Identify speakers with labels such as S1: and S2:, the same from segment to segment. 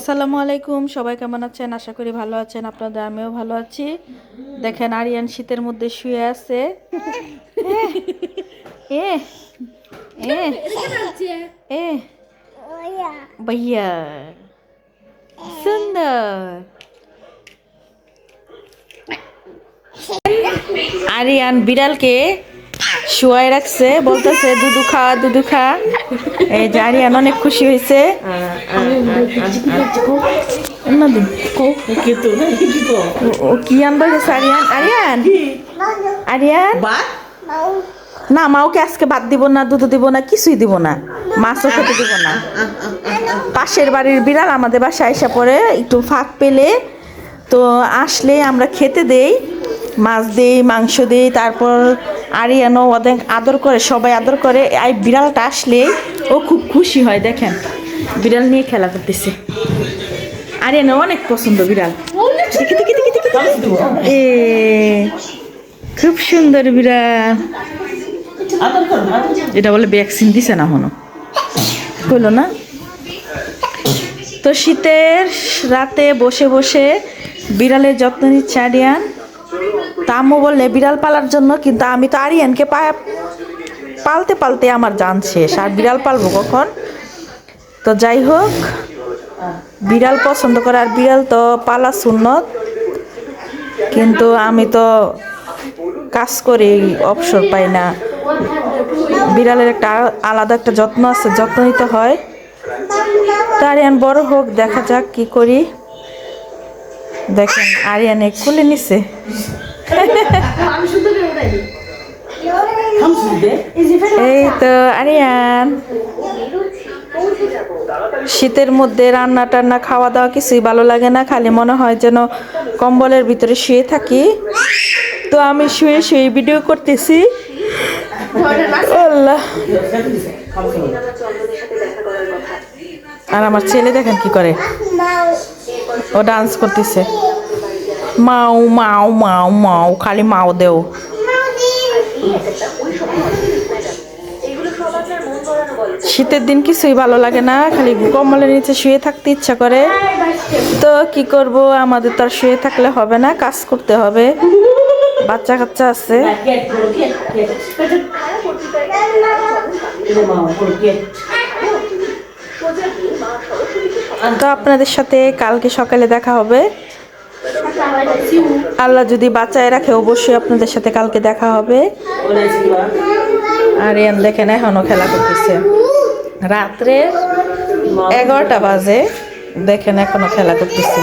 S1: আসসালামু আলাইকুম। সবাই কেমন আছেন? আশা করি ভালো আছেন। আপনাদের আমিও ভালো আছি। দেখেন আরিয়ান শীতের মধ্যে শুয়ে আছে। এ ভাইয়া। সুন্দর। আরিয়ান বিড়ালকে শুয়াই রাখছে বলতেছে দুধু খা দুধু খা। এই যে আরিয়ান অনেক খুশি হয়েছে। ও- কি আনবে গেছে আরিয়ান? আরিয়ান? আরিয়ান? না মাওকে আজকে ভাত দিব না দুধ দিব না কিছুই দিব না। মাছও খেতে দিব না। পাশের বাড়ির বিড়াল আমাদের বাসায় এসে পড়ে একটু ফাঁক পেলে। তো আসলে আমরা খেতে দেই মাছ দিই মাংস দিই তারপর আরিয়ানো ওদের আদর করে, সবাই আদর করে। এই বিড়ালটা আসলে ও খুব খুশি হয়, দেখেন। বিড়াল নিয়ে খেলা করতেছে। আরিয়ানো অনেক পছন্দ বিড়াল। এ, খুব সুন্দর বিড়াল। এটা বলে ভ্যাকসিন দিছে না হনো কইলো না? তো শীতের রাতে বসে বসে বিড়ালের যত্ন নিচ্ছে আরিয়ান। তা আম্মু বললে, বিড়াল পালার জন্য কিন্তু আমি তো আরিয়ানকে পালতে পালতে আমার জান শেষ। আর বিড়াল পালবো কখন? তো যাই হোক, বিড়াল পছন্দ করে, আর বিড়াল তো পালা সুন্নত। কিন্তু আমি তো কাজ করি, অবসর পাই না। বিড়ালের একটা আলাদা একটা যত্ন আছে, যত্ন নিতে হয়। তো আরিয়ান বড় হোক, দেখা যাক কি করি। দেখেন, আরিয়ানে খুলে নিছে। এই তো আরিয়ান। শীতের মধ্যে রান্না টান্না খাওয়া দাওয়া কিছুই ভালো লাগে না, খালি মনে হয় যেন কম্বলের ভিতরে শুয়ে থাকি। তো আমি শুয়ে শুয়ে ভিডিও করতেছি। আল্লাহ। আর আমার ছেলে দেখেন কি করে? ও ডান্স করতেছে। মাও মাও মাও মাও খালি মাও দেও। শীতের দিন কিছুই ভালো লাগে না, খালি কম্বলের নিচে শুয়ে থাকতে ইচ্ছা করে। তো কি করব, আমাদের তো আর শুয়ে থাকলে হবে না, কাজ করতে হবে। বাচ্চা কাচ্চা আছে। তো আপনাদের সাথে কালকে সকালে দেখা হবে। আল্লাহ যদি বাঁচায় রাখে, অবশ্যই আপনাদের সাথে কালকে দেখা হবে। আর এন দেখেন এখনও খেলা করতেছে। রাত্রে এগারোটা বাজে, দেখেন এখনও খেলা করতেছে।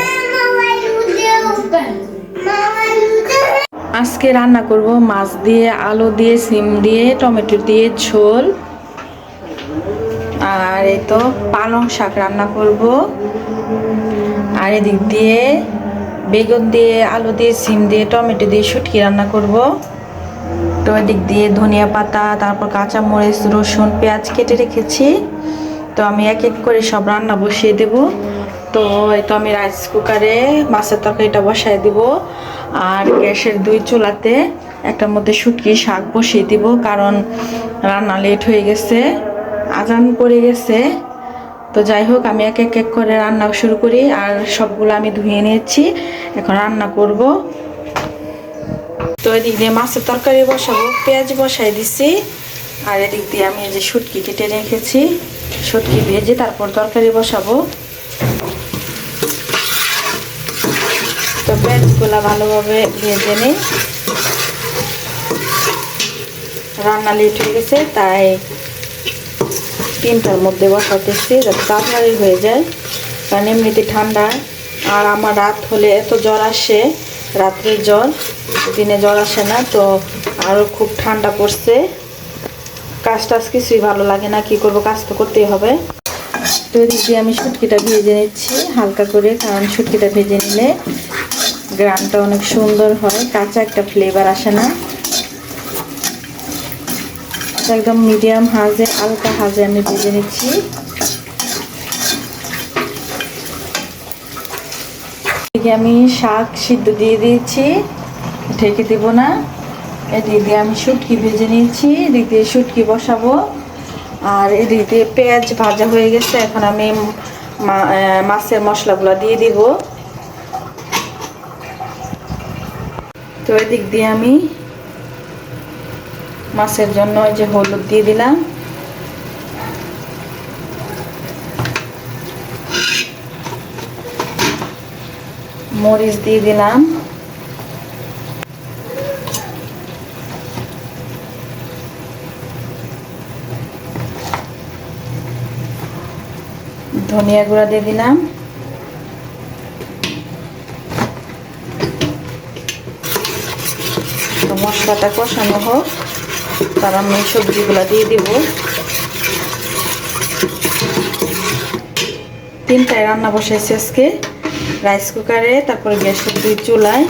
S1: আজকে রান্না করব মাছ দিয়ে, আলু দিয়ে, সিম দিয়ে, টমেটো দিয়ে, ঝোল। আর এই তো পালং শাক রান্না করব। আর এদিক দিয়ে বেগুন দিয়ে, আলু দিয়ে, সিম দিয়ে, টমেটো দিয়ে শুটকি রান্না করব। তো এদিক দিয়ে ধনিয়া পাতা, তারপর কাঁচা মরিচ রসুন, পেঁয়াজ কেটে রেখেছি। তো আমি এক এক করে সব রান্না বসিয়ে দেব। তো এই তো আমি রাইস কুকারে মাছের তরকারিটা বসাই দিব। আর গ্যাসের দুই চুলাতে একটার মধ্যে শুটকি, শাক বসিয়ে দিব, কারণ রান্না লেট হয়ে গেছে, আজান পড়ে গেছে। তো যাই হোক, আমি এক এক এক করে রান্না শুরু করি আর সবগুলো আমি ধুয়ে নিয়েছি। এখন রান্না করব। তো এদিক দিয়ে মাছের তরকারি বসাবো, পেঁয়াজ বসাই দিছি। আর এদিক দিয়ে আমি যে শুটকি কেটে রেখেছি। শুটকি ভেজে তারপর তরকারি বসাবো। তো পেঁয়াজগুলো ভালোভাবে ভেজে নিই। রান্না লেট হয়ে গেছে, তাই তিনটার মধ্যে বসাতেছি যাতে তাড়াতাড়ি হয়ে যায়। কারণ এমনিতে ঠান্ডা। আর আমার রাত হলে এত জ্বর আসে, রাত্রে জ্বর, দিনে জ্বর আসে না, তো আরও খুব ঠান্ডা পড়ছে। কাজ টাজ কিছুই ভালো লাগে না, কি করব, কাজ তো করতেই হবে। তো দিয়ে আমি শুটকিটা ভেজে নিচ্ছি, হালকা করে, কারণ শুটকিটা ভেজে নিলে গ্রানটা অনেক সুন্দর হয়, কাঁচা একটা ফ্লেভার আসে না। তো একদম মিডিয়াম হাজে, হালকা হাজে আমি ভেজে নিচ্ছি। এদিকে আমি শাক সিদ্ধ দিয়ে দিয়েছি, ঢেকে দিব না। এদিক দিয়ে আমি শুটকি ভেজে নিয়েছি, এদিক দিয়ে শুটকি বসাবো। আর এদিক দিয়ে পেঁয়াজ ভাজা হয়ে গেছে, এখন আমি মাছের মশলাগুলো দিয়ে দিব। তো এদিক দিয়ে আমি মাছের জন্য এই যে হলুদ দিয়ে দিলাম। মরিচ দিয়ে দিলাম। ধনিয়া গুঁড়া দিয়ে দিলাম। মশলাটা কষানো হোক। তার আমি সবজিগুলো দিয়ে দিব। তিনটায় রান্না বসাইছি আজকে। রাইস কুকারে তারপরে গ্যাসের দুই চুলায়।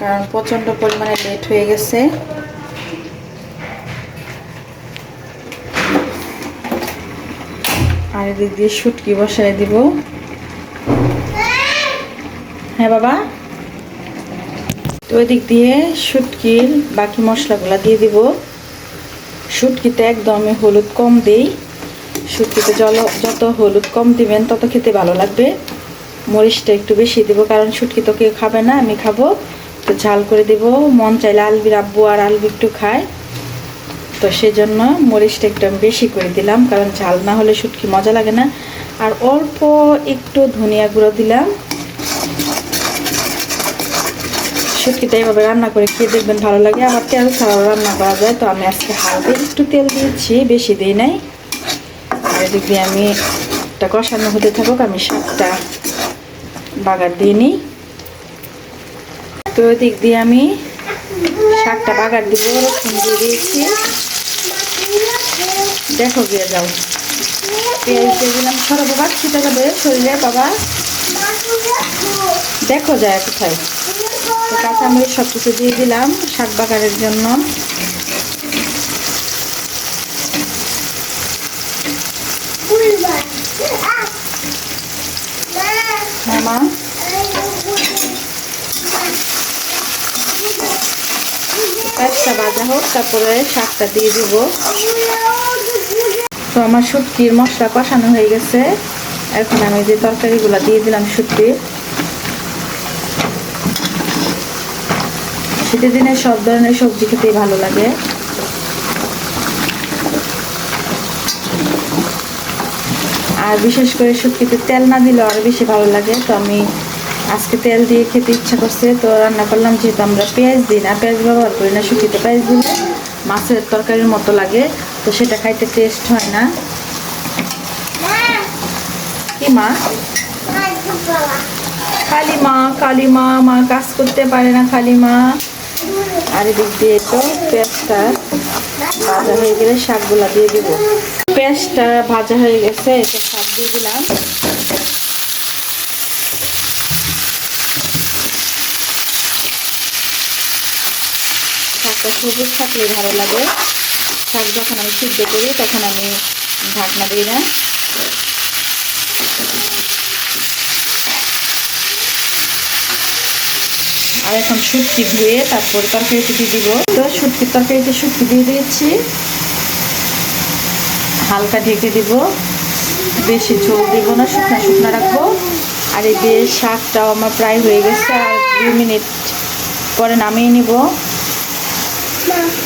S1: কারণ প্রচণ্ড পরিমাণে লেট হয়ে গেছে। আর এদিক দিয়ে শুটকি বসাই দিব। হ্যাঁ বাবা? তো ওই দিক দিয়ে শুটকির বাকি মশলাগুলো দিয়ে দিব। শুটকিতে একদমই হলুদ কম দেই। শুটকিতে জল, যত হলুদ কম দিবেন, তত খেতে ভালো লাগবে। মরিচটা একটু বেশি দেবো, কারণ শুটকি তো কেউ খাবে না, আমি খাব। তো ঝাল করে দেব। মন চাইলে আলবির আব্বু আর আলবি একটু খায়। তো সেই জন্য মরিচটা একটু আমি বেশি করে দিলাম, কারণ ঝাল না হলে শুটকি মজা লাগে না। আর অল্প একটু ধনিয়া গুঁড়ো দিলাম। শুটকিটা এভাবে রান্না করে খেয়ে দেখবেন ভালো লাগে। আবার তেল ছাড়াও রান্না করা যায়, তো আমি আজকে হালকা একটু তেল দিয়েছি, বেশি দিই নাই। আর এদিক দিয়ে আমি একটা কষানো হতে থাকুক, আমি শাকটা বাগার দিয়ে নিই। তো দিক দিয়ে আমি শাকটা বাগার দিব রসুন দিয়ে দিয়েছি। দেখো গিয়ে যাও। পেঁয়াজ দিয়ে দিলাম যাবে শরীরে বাবা। দেখো যায় কোথায়। তো কাঁচামরিচ সব কিছু দিয়ে দিলাম শাক বাগারের জন্য। মামা। হোক, তারপরে শাকটা দিয়ে দিব। তো আমার শুটকির মশলা কষানো হয়ে গেছে। এখন আমি যে তরকারিগুলো দিয়ে দিলাম শুটকির শীতের দিনে সব ধরনের সবজি খেতেই ভালো লাগে। আর বিশেষ করে শুটকিতে তেল না দিলেও আরও বেশি ভালো লাগে। তো আমি আজকে তেল দিয়ে খেতে ইচ্ছা করছে। তো রান্না করলাম যেহেতু আমরা পেঁয়াজ দিই না পেঁয়াজ ব্যবহার করি না শুটকিতে পেঁয়াজ দিলে মাছের তরকারির মতো লাগে। তো সেটা খাইতে টেস্ট হয় না। কি মা? কালী মা কালী মা মা কাজ করতে পারে না কালী মা। আর এদিক দিয়ে তো পেঁয়াজটা ভাজা হয়ে গেলে শাকগুলা দিয়ে দিব। পেঁয়াজটা ভাজা হয়ে গেছে এটা শাক দিয়ে দিলাম। শাকটা সবুজ থাকলে ভালো লাগে। শাক যখন আমি সিদ্ধ করি, তখন আমি ঢাকনা দিই না আর এখন শুটকি ধুয়ে তারপর তরকারিতে দিয়ে দিব। তো শুটকির তরকারিতে শুটকি দিয়ে দিয়েছি। হালকা ঢেকে দিব। বেশি ঝোল দিব না, শুকনা শুকনা রাখব। আর এই দিয়ে শাকটাও আমার প্রায় হয়ে গেছে, আর দুই মিনিট পরে নামিয়ে নিব।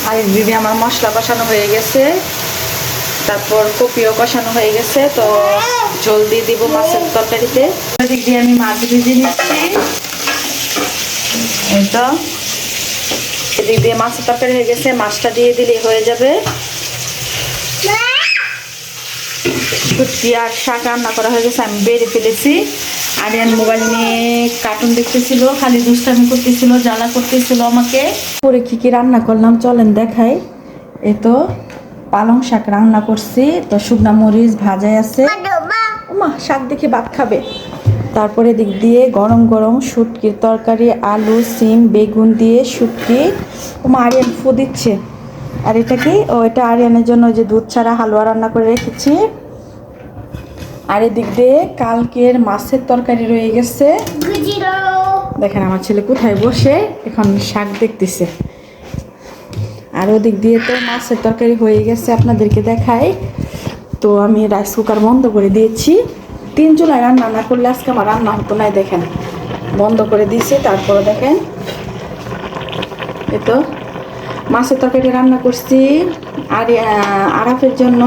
S1: আর দিদি আমার মশলা কষানো হয়ে গেছে, তারপর কপিও কষানো হয়ে গেছে, তো জলদি দিব মাছের তরকারিতে। দিয়ে আমি মাছ ভেজে নিচ্ছি। এই তো। এদিক দিয়ে মাছের তরকারি হয়ে গেছে মাছটা দিয়ে দিলেই হয়ে যাবে। শুটকি আর শাক রান্না করা হয়ে গেছে আমি বেড়ে ফেলেছি। আরিয়ান মোবাইল নিয়ে কার্টুন দেখতেছিল খালি দুষ্টামি করতেছিল জ্বালা করতেছিল আমাকে। পরে কি কি রান্না করলাম চলেন দেখাই। এ তো পালং শাক রান্না করছি তো শুকনা মরিচ ভাজাই আছে। মা শাক দেখে ভাত খাবে। তারপরে দিক দিয়ে গরম গরম শুটকির তরকারি, আলু, সিম, বেগুন দিয়ে শুটকি। মা আরিয়ান ফু দিচ্ছে। আর এটা কি? ও, এটা আরিয়ানের জন্য যে দুধ ছাড়া হালুয়া রান্না করে রেখেছি। আর এদিক দিয়ে কালকের মাছের তরকারি রয়ে গেছে। দেখেন, আমার ছেলে কোথায় বসে? এখন শাক দেখতেছে। আর ওদিক দিয়ে তো মাছের তরকারি হয়ে গেছে, আপনাদেরকে দেখাই। তো আমি রাইস কুকার বন্ধ করে দিয়েছি। তিন চুলায় রান্না না করলে আজকে আমার রান্না হতো নাই, দেখেন। বন্ধ করে দিয়েছি, তারপরে দেখেন। এই তো, মাছের তরকারি রান্না করছি। আর আরাফের জন্য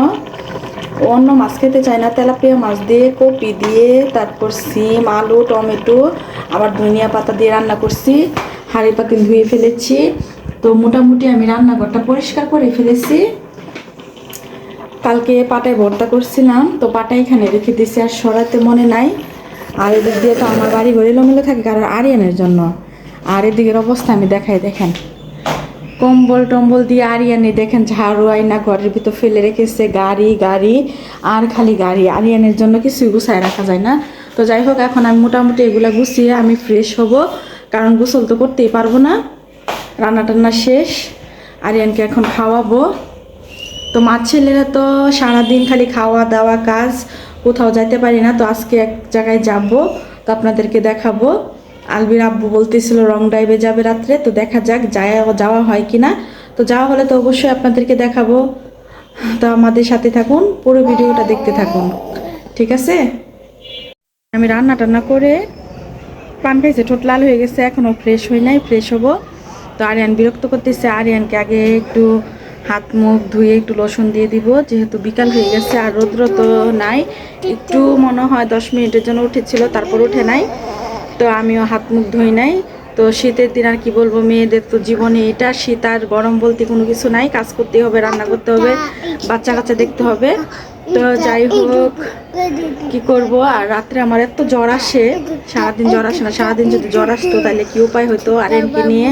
S1: অন্য মাছ খেতে চায় না, তেলাপিয়া মাছ দিয়ে, কপি দিয়ে, তারপর সিম, আলু, টমেটো, আবার ধনিয়া পাতা দিয়ে রান্না করছি। হাঁড়ি পাতিল ধুয়ে ফেলেছি। তো মোটামুটি আমি রান্নাঘরটা পরিষ্কার করে ফেলেছি। কালকে পাটায় ভর্তা করছিলাম, তো পাটা এখানে রেখে দিয়েছি আর সরাতে মনে নাই। আর এদিক দিয়ে তো আমার বাড়ি ঘরে এলোমেলো থাকে, কারণ আরিয়ানের জন্য। আর এদিকের অবস্থা আমি দেখাই, দেখেন। কম্বল টম্বল দিয়ে আরিয়ানি দেখেন ঝাড়ু আয়না ঘরের ভিতর ফেলে রেখেছে, গাড়ি গাড়ি, আর খালি গাড়ি। আরিয়ানের জন্য কিছুই গুছায় রাখা যায় না। তো যাই হোক, এখন আমি মোটামুটি এগুলা গুছিয়ে আমি ফ্রেশ হব, কারণ গোসল তো করতেই পারব না। রান্না টান্না শেষ। আরিয়ানকে এখন খাওয়াবো। তো মার ছেলেরা তো সারাদিন খালি খাওয়া দাওয়া কাজ, কোথাও যাইতে পারি না, তো আজকে এক জায়গায় যাব, তো আপনাদেরকে দেখাবো। আলবির আব্বু বলতেছিল, রং ড্রাইভে যাবে রাত্রে, তো দেখা যাক, যায়, যাওয়া হয় কি না তো যাওয়া হলে তো অবশ্যই আপনাদেরকে দেখাবো। তো আমাদের সাথে থাকুন, পুরো ভিডিওটা দেখতে থাকুন। ঠিক আছে? আমি রান্না টান্না করে পান খাইছে, ঠোঁট লাল হয়ে গেছে এখনও ফ্রেশ হই নাই ফ্রেশ হব। তো আরিয়ান বিরক্ত করতেছে, আরিয়ানকে আগে একটু হাত, মুখ ধুয়ে একটু লসুন দিয়ে দিব। যেহেতু বিকাল হয়ে গেছে আর রৌদ্র তো নাই, একটু মনে হয় দশ মিনিটের জন্য উঠেছিল, তারপর উঠে নাই। তো আমিও হাত, মুখ ধুই নাই। তো শীতের দিন আর কি বলব, মেয়েদের তো জীবনে এটা, শীত আর গরম বলতে কোনো কিছু নাই। কাজ করতে হবে, রান্না করতে হবে, বাচ্চা কাচ্চা দেখতে হবে। তো যাই হোক, কি করব? আর রাত্রে আমার এত জ্বর আসে, সারাদিন জ্বর আসে না, সারাদিন যদি জ্বর আসতো, তাহলে কি উপায় হতো? আর এমপি নিয়ে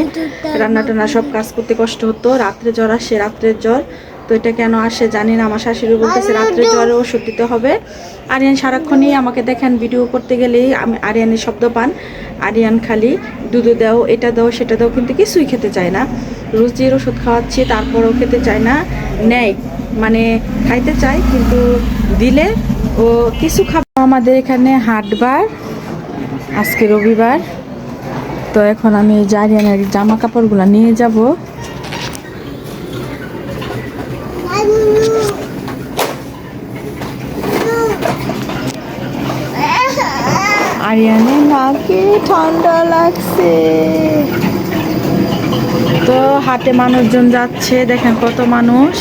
S1: রান্না টান্না সব কাজ করতে কষ্ট হতো, রাত্রে জ্বর আসে, রাত্রের জ্বর। তো এটা কেন আসে জানি না, আমার শাশুড়ি বলতেছে রাত্রে জ্বরে ওষুধ দিতে হবে। আরিয়ান সারাক্ষণই আমাকে দেখেন ভিডিও করতে গেলেই আমি আরিয়ানের শব্দ পান। আরিয়ান খালি, দুধ দাও, এটা দাও, সেটা দাও, কিন্তু কিছুই খেতে চায় না। রুচির ওষুধ খাওয়াচ্ছি, তারপরও খেতে চায় না। নেয় মানে খাইতে চাই কিন্তু দিলে ও কিছু খাব। আমাদের এখানে হাটবার, আজকে রবিবার। তো এখন আমি জারিয়ানের জামা কাপড়গুলো নিয়ে যাব। আরিয়ানের নাকে ঠান্ডা লাগছে। তো হাটে মানুষজন যাচ্ছে, দেখেন কত মানুষ।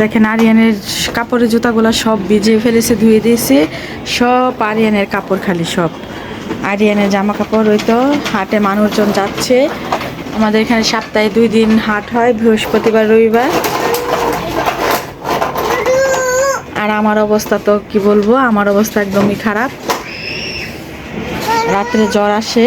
S1: দেখেন আরিয়ানের কাপড়ের জুতাগুলো সব ভিজিয়ে ফেলেছে, ধুয়ে দিয়েছে। সব আরিয়ানের কাপড় খালি সব। আরিয়ানের জামা কাপড় ওই তো, হাটে মানুষজন যাচ্ছে। আমাদের এখানে সপ্তাহে দুই দিন হাট হয়, বৃহস্পতিবার, রবিবার। আর আমার অবস্থা তো কি বলব, আমার অবস্থা একদমই খারাপ। রাত্রে জ্বর আসে।